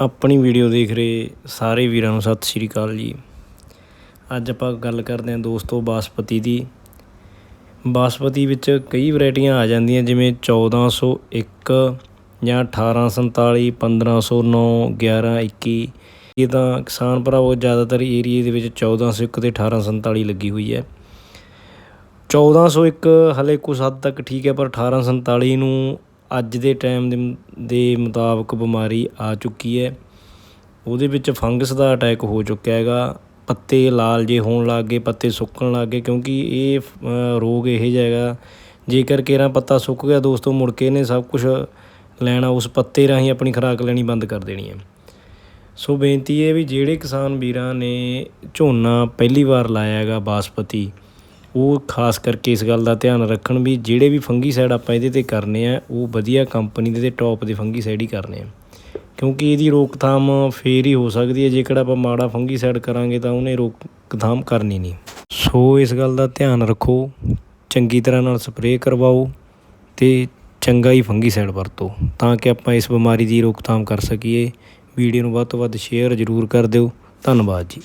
ਆਪਣੀ ਵੀਡੀਓ ਦੇਖ ਰਹੇ ਸਾਰੇ ਵੀਰਾਂ ਨੂੰ ਸਤਿ ਸ਼੍ਰੀ ਅਕਾਲ ਜੀ। ਅੱਜ ਆਪਾਂ ਗੱਲ ਕਰਦੇ ਹਾਂ ਦੋਸਤੋ ਬਾਸਪਤੀ ਦੀ। ਬਾਸਪਤੀ ਵਿੱਚ ਕਈ ਵੈਰਾਈਟੀਆਂ ਆ ਜਾਂਦੀਆਂ, ਜਿਵੇਂ 1401 ਜਾਂ 1847 1509 1121 ਇਹ ਤਾਂ ਕਿਸਾਨ ਭਰਾਵੋ, ਜ਼ਿਆਦਾਤਰ ਏਰੀਏ ਦੇ ਵਿੱਚ 1401 ਤੇ 1847 ਲੱਗੀ ਹੋਈ ਹੈ। 1401 ਹਲੇ ਕੁਛ ਹੱਦ ਤੱਕ ਠੀਕ ਹੈ, ਪਰ 1847 ਨੂੰ ਅੱਜ ਦੇ ਟਾਈਮ ਦੇ ਦੇ ਮੁਤਾਬਕ ਬਿਮਾਰੀ ਆ ਚੁੱਕੀ ਹੈ। ਉਹਦੇ ਵਿੱਚ ਫੰਗਸ ਦਾ ਅਟੈਕ ਹੋ ਚੁੱਕਿਆ ਹੈਗਾ। ਪੱਤੇ ਲਾਲ ਜੇ ਹੋਣ ਲੱਗ ਗਏ, ਪੱਤੇ ਸੁੱਕਣ ਲੱਗ ਗਏ, ਕਿਉਂਕਿ ਇਹ ਰੋਗ ਇਹੋ ਜਿਹਾ ਹੈਗਾ। ਜੇਕਰ ਕੇਰਾਂ ਪੱਤਾ ਸੁੱਕ ਗਿਆ, ਦੋਸਤੋ, ਮੁੜ ਕੇ ਇਹਨੇ ਸਭ ਕੁਝ ਲੈਣਾ, ਉਸ ਪੱਤੇ ਰਾਹੀਂ ਆਪਣੀ ਖੁਰਾਕ ਲੈਣੀ ਬੰਦ ਕਰ ਦੇਣੀ ਹੈ। ਸੋ ਬੇਨਤੀ ਹੈ ਵੀ ਜਿਹੜੇ ਕਿਸਾਨ ਵੀਰਾਂ ਨੇ ਝੋਨਾ ਪਹਿਲੀ ਵਾਰ ਲਾਇਆ ਹੈਗਾ ਬਾਸਪਤੀ ਉਹ ਖਾਸ ਕਰਕੇ ਇਸ ਗੱਲ ਦਾ ਧਿਆਨ ਰੱਖਣ ਵੀ ਜਿਹੜੇ ਵੀ ਫੰਗੀਸਾਈਡ ਆਪਾਂ ਇਹਦੇ ਤੇ ਕਰਨੇ ਆ, ਉਹ ਵਧੀਆ ਕੰਪਨੀ ਦੇ ਤੇ ਟੌਪ ਦੇ ਫੰਗੀਸਾਈਡ ਹੀ ਕਰਨੇ ਆ। ਕਿਉਂਕਿ ਇਹਦੀ ਰੋਕਥਾਮ ਫੇਰ ਹੀ ਹੋ ਸਕਦੀ ਹੈ, ਜੇਕਰ ਆਪਾਂ ਮਾੜਾ ਫੰਗੀਸਾਈਡ ਕਰਾਂਗੇ ਤਾਂ ਉਹਨੇ ਰੋਕਥਾਮ ਕਰਨੀ ਨਹੀਂ। ਸੋ ਇਸ ਗੱਲ ਦਾ ਧਿਆਨ ਰੱਖੋ, ਚੰਗੀ ਤਰ੍ਹਾਂ ਨਾਲ ਸਪਰੇਅ ਕਰਵਾਓ ਤੇ ਚੰਗਾ ਹੀ ਫੰਗੀਸਾਈਡ ਵਰਤੋ, ਤਾਂ ਕਿ ਆਪਾਂ ਇਸ ਬਿਮਾਰੀ ਦੀ ਰੋਕਥਾਮ ਕਰ ਸਕੀਏ। ਵੀਡੀਓ ਨੂੰ ਵੱਧ ਤੋਂ ਵੱਧ ਸ਼ੇਅਰ ਜ਼ਰੂਰ ਕਰ ਦਿਓ। ਧੰਨਵਾਦ ਜੀ।